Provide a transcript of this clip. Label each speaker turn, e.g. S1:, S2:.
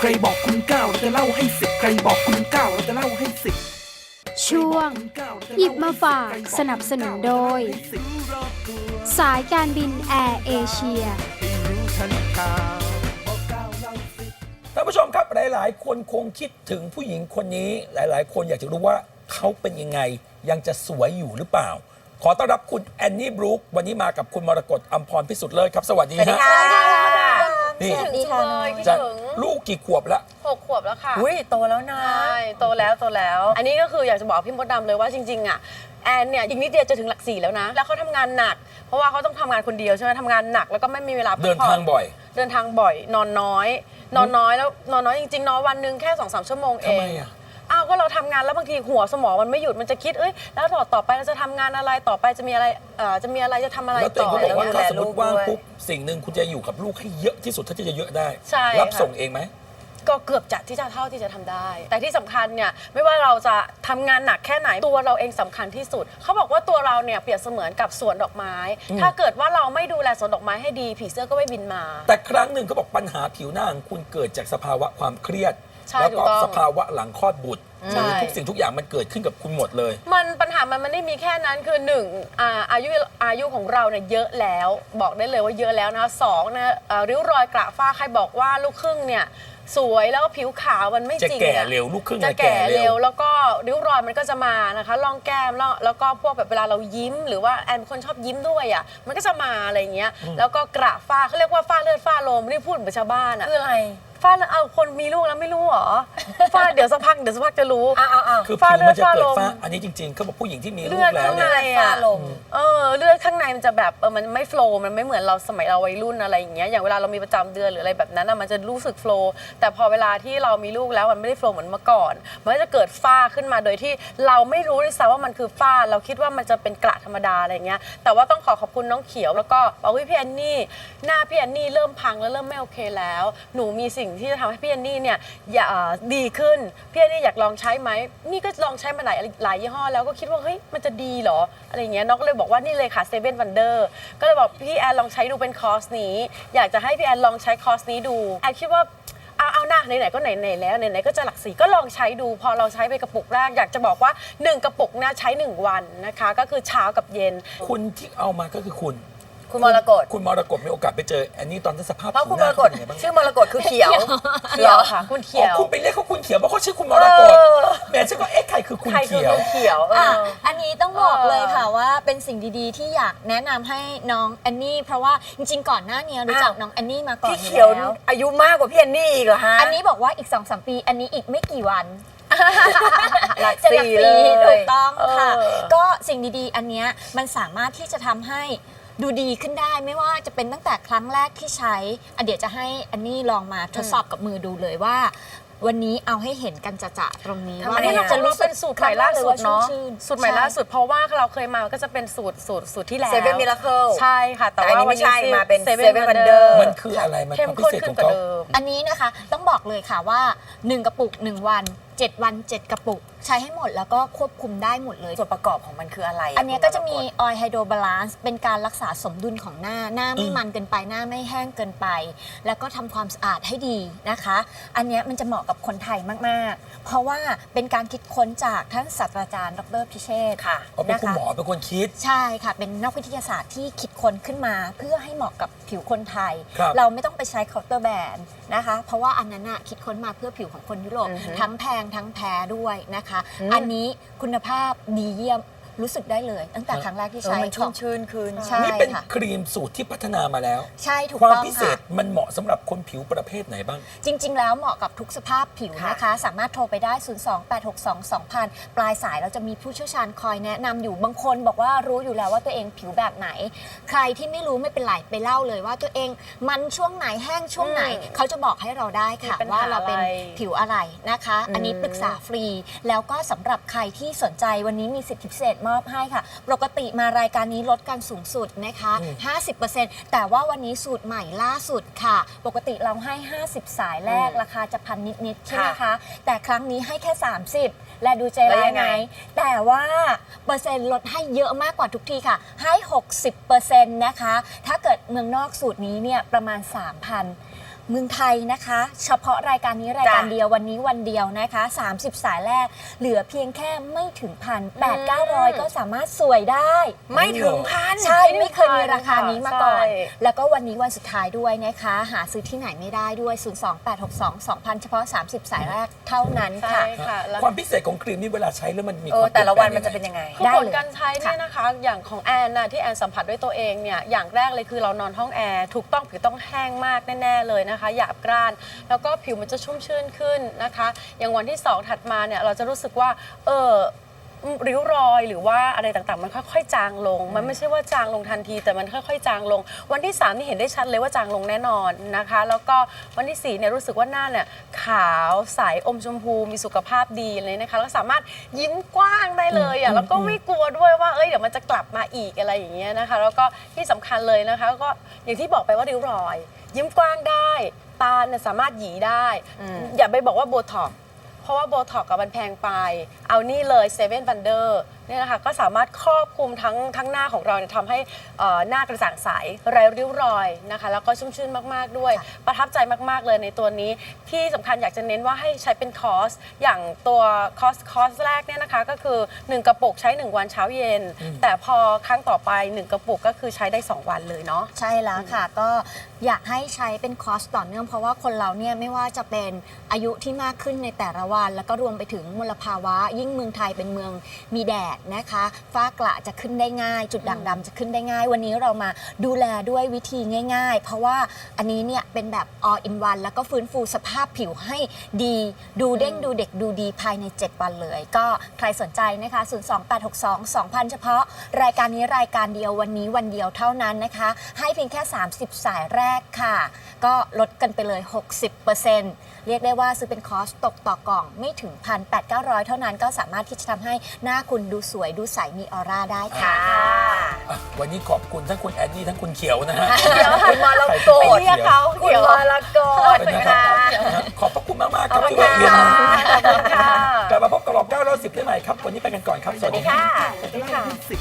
S1: ใครบอกคุณเก้าเราจะเล่าให้สิบใครบอกคุณเก้าเราจะเล่าให้สิบ
S2: ช่วง หยิบมาฝากสนับสนุนโดย สายการบินแอร์เอเชีย
S3: ท่านผู้ชมครับหลาย ๆ คนคงคิดถึงผู้หญิงคนนี้ หลาย ๆ คนอยากจะรู้ว่าเขาเป็นยังไง ยังจะสวยอยู่หรือเปล่า ขอต้อนรับคุณแอนนี่บรูควันนี้มากับคุณมรกตอัมพรพิสุทธิ์เลิศครับ สวัสดี
S4: สวัสดี
S3: ฮะ
S4: ค่ะ
S3: นี่
S4: สวัสดีค่ะ
S5: เลยคิด
S3: จะ
S5: ถึง
S3: ลูกกี่ขวบแล้ว
S5: หกขวบแล้วค่ะ
S4: อุ้ยโตแล้วนะ
S5: ใช่โตแล้วโตแล้ว อันนี้ก็คืออยากจะบอกพี่มดดำเลยว่าจริงๆอะแอนเนี่ยอีกนิดเดียวจะถึงหลักสี่แล้วนะ แล้วเขาทำงานหนัก เพราะว่าเขาต้องทำงานคนเดียวใช่ไหมทำงานหนักแล้วก็ไม่มีเวลาพัก
S3: เดิน
S5: ผ่อ
S3: ทางบ่อย
S5: เดินทางบ่อย นอนน้อย นอนน้อยแล้วนอนน้อยจริงๆนอนวันหนึ่งแค่สองสามชั่วโมงเอ
S3: ทำ
S5: ง
S3: ไมอะ
S5: อ้าวก็เราทำงานแล้วบางทีหัวสมองมันไม่หยุดมันจะคิดเอ้ยแล้วต่อต่อไปเราจะทำงานอะไรต่อไปจะมีอะไรเอ่อจะมีอะไรจะทำอะไร
S3: แล้วตัวเอง
S5: ต่อ
S3: ก็บอกว่า
S5: อะไร
S3: ถ้า
S5: เงี้ย
S3: สมมติว่าง
S4: ดูแลลูกด้วย
S3: ปุ๊บสิ่งหนึ่งคุณจะอยู่กับลูกให้เยอะที่สุดเท่าที่จะเยอะได้
S5: ใช่
S3: รับ
S5: ค่ะ
S3: ส่งเองไหม
S5: ก็เกือบจะที่จะเท่าที่จะทำได้ แต่ที่สำคัญเนี่ยไม่ว่าเราจะทำงานหนักแค่ไหนตัวเราเองสำคัญที่สุด เขาบอกว่าตัวเราเนี่ยเปรียบเสมือนกับสวนดอกไม้ ถ้าเกิดว่าเราไม่ดูแลสวนดอกไม้ให้ดี ผีเสื้อก็ไม่บินมา
S3: แต่ครั้งหนึ่งเขาบอกปัญหาผิวหน้าของคุณเกิดจากสภาวะความเครียด
S5: ใช่
S3: แล้วก็
S5: ถูกต้อง
S3: สภาวะหลังคลอดบุตร
S5: ใช่
S3: หรือทุกสิ่งทุกอย่างมันเกิดขึ้นกับคุณหมดเลย
S5: มันปัญหามันไม่ได้มีแค่นั้นคือหนึ่งอาอายุอายุของเราเนี่ยเยอะแล้ว บอกได้เลยว่าเยอะแล้วนะสองนะเอ่อริ้วรอยกระฝ้าใครบอกว่าลูกครึ่งเนี่ยสวยแล้วก็ผิวขาวมันไม่
S3: จะ
S5: จริง
S3: แก่
S5: อะ
S3: เร็วลูกครึ่ง
S5: จะ
S3: จะแก่
S5: แก่
S3: เร็
S5: เร็
S3: ว
S5: ว แล้วก็ริ้วรอยมันก็จะมานะคะร่องแก้มแล้วแล้วก็พวกแบบเวลาเรายิ้ม หรือว่าแอนเป็นคนชอบยิ้มด้วยอะมันก็จะมาอะไรอย่างเงี้ยแล้วก็กระฝ้าเขาเรียกว่าฝ้าเลือดฝ้าลมไม่ได้พูดเหมือนชาวบ้านอะ
S4: คืออะไร
S5: ฝ้าเลือดเอาคนมีลูกแล้วไม่รู้เหรอฝ้าเดี๋ยวสักพักเดี๋ยวสักพักจะรู้
S4: อ้าวอ้าวอ้าว
S3: คือ
S5: ฝ้า
S3: ผิว
S5: เลือ
S3: มั
S5: ด
S3: นจะ
S5: ฝ้า
S3: เกิ
S5: ล
S3: ด
S5: ม
S3: ฝ้า อันนี้จริงๆ เขาบอกผู้หญิงที่มีลู
S5: เลือก
S3: แล้ว
S5: ข้าง
S3: เนี่
S5: ใน
S3: ย
S4: ฝ้า
S5: อะ
S4: ลม
S5: เออเลือดข้างในมันจะแบบเออมันไม่โฟล์มันไม่เหมือนเราสมัยเราวัยรุ่นอะไรอย่างเงี้ยอย่างเวลาเรามีประจำเดือนหรืออะไรแบบนั้นอะมันจะรู้สึกโฟล์แต่พอเวลาที่เรามีลูกแล้วมันไม่ได้โฟล์เหมือนเมื่อก่อน มันก็จะเกิดฝ้าขึ้นมาโดยที่เราไม่รู้ด้วยซ้ำว่ามันคือฝ้า เราคิดว่ามันจะเป็นกระธรรมดาอะไรเงี้ยแต่ว่าต้องขอขอบคุณน้องเขียวแล้วก็บอกว่าพี่แอนนี่หน้าพี่แอนนี่เริ่มพังแล้วเริ่มไม่โอเคแล้ว หนูมีสิ่งที่จะทำให้พี่แอนนี่เนี่ยอย่าเอ่อดีขึ้นพี่แอนนี่อยากลองใช้ไหมนี่ก็ลองใช้มาหลายหลายยี่ห้อแล้วก็คิดว่าเฮ้ยมันจะดีเหรออะไรอย่างเงี้ยน้องก็เลยบอกว่านี่เลยค่ะเซเว่นวันเดอร์ก็เลยบอกพี่แอนลองใช้ดูเป็นคอร์สนี้ อยากจะให้พี่แอนลองใช้คอร์สนี้ดูแอนคิดว่า เอาเอาหน้าไหนๆก็ไหนๆแล้วไหนๆก็จะหลักสีก็ลองใช้ดู พอเราใช้ไปกระปุกแรกอยากจะบอกว่า 1 กระปุกนะใช้ 1 วันนะคะ ก็คือเช้ากับเย็น
S3: คุณที่เอามาก็คือคุณ
S4: คุณมรกต
S3: คุณมรกตมีโอกาสไปเจอแอนนี่ตอนที่สภาพ
S4: เพราะคุณ
S3: ผิ
S4: ม
S3: วห
S4: ร
S3: น้าก
S4: ต
S3: เป็นยังไงบ้าง
S4: ชื่อมรกตคือเขียว
S5: เขียวค่ะคุณเขี
S3: อ๋
S5: ย
S3: อ
S5: ว
S3: คุณไปเรียกเขาคุณเขียวเพราะเขาชื่อคุณมรกตแหม่ฉันก็เอ๊ะใครคือคุณ
S5: ใครคือ
S3: เขียว
S5: คุณเขียวเอ
S6: อะ
S5: อ
S6: อันนี้ต้องบอก
S5: เออ
S6: เลยค่ะว่าเป็นสิ่งดีๆ ที่อยากแนะนำให้น้องแอนนี่ เพราะว่าจริงๆก่อนหน้านี้รู้จัก
S4: อ้าว
S6: น้องแอนนี่มาก่อน
S4: พี่
S6: อ
S4: เขียว
S6: แล้ว
S4: อายุมากกว่าพี่แอนนี่อีกเหรอฮะ
S6: อันนี้บอกว่าอีก2อสปี อันนี้อีกไม่กี่วัน
S4: หลัก
S6: จะหลัก
S4: สี่
S6: ปี
S4: เลย
S6: ถูกต้องค่ะ
S5: เออ
S6: ก็สิ่งดีๆ อันเนี้ยมันสามารถที่จะทำให้ ดูดีขึ้นได้ไม่ว่าจะเป็นตั้งแต่ครั้งแรกที่ใช้อะเดี๋ยวจะให้อันนี้ลองมาทดสอบกับมือดูเลยว่า วันนี้เอาให้เห็นกันจะๆตรงนี้
S4: ทำไม
S6: ว่า
S5: อันนี้เรา
S6: จะ
S5: จะรู้
S6: รู้สึ
S5: เป็
S6: ก
S5: นสูตรใหม่ล่าสุดเนาะ
S6: ชุ่มชื่น
S5: สูตรใหม่
S6: ใช่
S5: ล่าสุดเพราะว่าเราเคยมาก็จะเป็นสูตรสูตรสูตรที่แล้ว
S4: Seven Miracle
S5: ใช่ค่ะ แต่
S4: แต่อัน
S5: ว่า
S4: นี้
S5: วัน
S4: ไม่ใช่
S5: นี้
S4: มาเป็น
S5: Seven
S4: Seven
S5: Wonder
S4: Wonder
S3: มันคืออะไรมัน
S5: เข้ม
S3: ความพิ
S5: ข้น
S3: เศษ
S5: ขึ้
S3: ข
S5: น
S3: อง
S5: กว่า
S3: เขา
S5: เดิม
S6: อันนี้นะคะต้องบอกเลยค่ะว่า 1 กระปุก 1 วัน 7 วัน 7 กระปุก ใช้ให้หมดแล้วก็ควบคุมได้หมดเลย
S4: ส่วนประกอบของมันคืออะไร
S6: อันเนี้ยก็จะมีออยไฮโดรบาลานซ์เป็นการรักษาสมดุลของหน้าหน้าไม่มันเกินไปหน้าไม่แห้งเกินไป แล้วก็ทำความสะอาดให้ดีนะคะ อันเนี้ยมันจะเหมาะกับคนไทยมากๆ เพราะว่าเป็นการคิดค้นจากท่านศาสตราจารย์ดรพิเชษฐ์
S4: ค่ะ
S3: เขาเป็น
S6: นะ
S3: คุณ
S6: คะ
S3: หมอเป็นคนคิด
S6: ใช่ค่ะ เป็นนักวิทยาศาสตร์ที่คิดค้นขึ้นมา เพื่อให้เหมาะกับผิวคนไทย
S3: ครับ
S6: เราไม่ต้องไปใช้เคาน์เตอร์แบรนด์นะคะ เพราะว่าอันนั้นน่ะคิดค้นมาเพื่อผิวของคนยุโรป
S5: อือฮึ
S6: ทั้งแพงทั้งแพ้ด้วยนะคะ
S5: อืม
S6: อันนี้คุณภาพดีเยี่ยม รู้สึกได้เลยตั้งแต่ครั้งแรกที่
S4: เออ
S6: ใช้
S4: มัน
S6: ข
S4: ชุ่
S6: อ
S4: ม
S6: ง
S4: ชื่นคืน
S6: ใช่
S3: นี่เป็น
S6: ค่ะ
S3: ครีมสูตรที่พัฒนามาแล้ว
S6: ใช่ถูก
S3: ความ
S6: ต้อง
S3: พิเศ
S6: ค่ะ
S3: ษมันเหมาะสำหรับคนผิวประเภทไหนบ้าง
S6: จริง ๆ แล้วเหมาะกับทุกสภาพผิวนะคะ สามารถโทรไปได้ 028622000 ปลายสายเราจะมีผู้เชี่ยวชาญคอยแนะนำอยู่บางคนบอกว่ารู้อยู่แล้วว่าตัวเองผิวแบบไหน ใครที่ไม่รู้ไม่เป็นไรไปเล่าเลยว่าตัวเองมันช่วงไหนแห้งช่วงไหน
S5: อืม
S6: เขาจะบอกให้เราได้ค่ะ
S5: มีปัญหา
S6: ว่าเราเป็น
S5: อะไร
S6: ผิวอะไรนะคะ อันนี้ปรึกษาฟรี แล้วก็สำหรับใครที่สนใจวันนี้มีสิทธิพิเศษมอบให้ค่ะ ปกติมารายการนี้ลดกันสูงสุดนะคะ 50%แต่ว่าวันนี้สูตรใหม่ล่าสุดค่ะ ปกติเราให้ 50 สายแรก ราคาจะพันนิดๆใช่ไหมคะ แต่ครั้งนี้ให้แค่ 30 และดูใจ
S4: แล้ว
S6: ร้า
S4: ยั
S6: ย
S4: ง
S6: ไห
S4: ไง
S6: มแต่ว่าเปอร์เซ็นต์ลดให้เยอะมากกว่าทุกทีค่ะ ให้ 60%นะคะ ถ้าเกิดเมืองนอกสูตรนี้เนี่ยประมาณ 3,000 เมืองไทยนะคะ เฉพาะรายการนี้รายการ
S4: จ้ะ
S6: เดียววันนี้วันเดียวนะคะ 30 สายแรก เหลือเพียงแค่ไม่ถึงพันแปดเก้าร้อยก็สามารถสวยได้
S4: ไม่ถึงพัน
S6: ใช่ไม่เคยมีราคานี้มาก่อน
S5: ใช่
S6: แล้วก็วันนี้วันสุดท้ายด้วยนะคะ หาซื้อที่ไหนไม่ได้ด้วย 02862 2000 เฉพาะ 30 สายแรกเท่านั้น
S5: ใช่
S6: ค่ะ
S5: ค่ะแล้ว
S3: ความพิเศษของครีมนี่เวลาใช้แล้วมันมี
S4: เอ
S3: ค
S4: อ
S3: วาม
S4: แต่ละวัน
S3: เป
S4: มัน
S3: ลี่
S4: จะ
S3: ย
S4: เป็นยังไง
S5: คือ
S6: ได้
S5: ผล
S6: เลย
S5: การใช้เนี่ยนะคะ อย่างของแอนนะที่แอนสัมผัสด้วยตัวเองเนี่ยอย่างแรกเลยคือเรานอนห้องแอร์ถูกต้องผิวต้องแห้งมากแน่ๆเลยนะคะหยาบกร้าน แล้วก็ผิวมันจะชุ่มชื่นขึ้นนะคะ อย่างวันที่ 2 ถัดมาเนี่ยเราจะรู้สึกว่า เออริ้วรอยหรือว่าอะไรต่างๆ มันค่อยๆ จางลง มันไม่ใช่ว่าจางลงทันที แต่มันค่อยๆ จางลง วันที่ 3 นี่เห็นได้ชัดเลยว่าจางลงแน่นอนนะคะ แล้วก็วันที่4เนี่ยรู้สึกว่าหน้าเนี่ยขาวใสอมชมพูมีสุขภาพดีเลยนะคะแล้วสามารถยิ้มกว้างได้เลยอะแล้วก็ไม่กลัวด้วยว่าเอ้ยเดี๋ยวมันจะกลับมาอีกอะไรอย่างเงี้ยนะคะ แล้วก็ที่สำคัญเลยนะคะ ก็อย่างที่บอกไปว่าริ้วรอยยิ้มกว้างได้ ตาเนี่ยสามารถหยีได้อย่าไปบอกว่าโบท็อกซ์เพราะว่าโบท็อกซ์กับมันแพงไปเอานี่เลยเซเว่นบันเดอร์เนี่ยนะคะก็สามารถครอบคลุมทั้งทั้งหน้าของเราเนี่ยทำให้เอ่อหน้ากระจ่างใสไร้ริ้วรอยนะคะ แล้วก็ชุ่มชื่นมากๆด้วย ประทับใจมากๆเลยในตัวนี้ ที่สำคัญอยากจะเน้นว่าให้ใช้เป็นคอร์ส อย่างตัวคอร์สคอร์สแรกเนี่ยนะคะ ก็คือ 1 กระปุกใช้ 1 วันเช้าเย็น แต่พอครั้งต่อไป 1 กระปุกก็คือใช้ได้ 2 วันเลยเนาะ
S6: ใช่แล้วค่ะก็อยากให้ใช้เป็นคอร์สต่อเนื่องเพราะว่าคนเราเนี่ยไม่ว่าจะเป็นอายุที่มากขึ้นในแต่ละวัน แล้วก็รวมไปถึงมลภาวะยิ่งเมืองไทยเป็นเมืองมีแดดนะคะฝ้ากระจะขึ้นได้ง่าย จุดด่างดำจะขึ้นได้ง่าย วันนี้เรามาดูแลด้วยวิธีง่าย ๆ เพราะว่าอันนี้เนี่ยเป็นแบบ all in one แล้วก็ฟื้นฟูสภาพผิวให้ดีดูเด้งดูเด็กดูดีภายใน 7 วันเลย ก็ใครสนใจนะคะ 02862 2000 เฉพาะ รายการนี้รายการเดียววันนี้วันเดียวเท่านั้นนะคะ ให้เพียงแค่ 30 สายแรกค่ะ ก็ลดกันไปเลย 60%เรียกได้ว่าซื้อเป็นคอร์สตกต่อกล่องไม่ถึง 1,800 เท่านั้นก็สามารถที่จะทำให้หน้าคุณดูสวยดูใสมีออร่าได้ค่ะ
S3: อะวันนี้ขอบคุณทั้งคุณแอนนี่ทั้งคุณเขียวนะฮะ
S4: คุณมาแล้วโกรธ
S3: เรียกเขา
S4: คุณมาแล้วโกรธ
S3: เป็น
S4: ค่ะ
S3: นะครับขอบพระคุณมากๆครับ
S4: ขอบคุณ
S3: ที่แวะเวียนมา
S4: ค่ะขอบคุณค่ะ
S3: กลับมาพบกับเรา9 9 10ได้ใหม่ครับ วันนี้ไปกันก่อนครับ สวัสดีครับ
S4: ค่ะ
S1: เราจะเล่าให้สิบ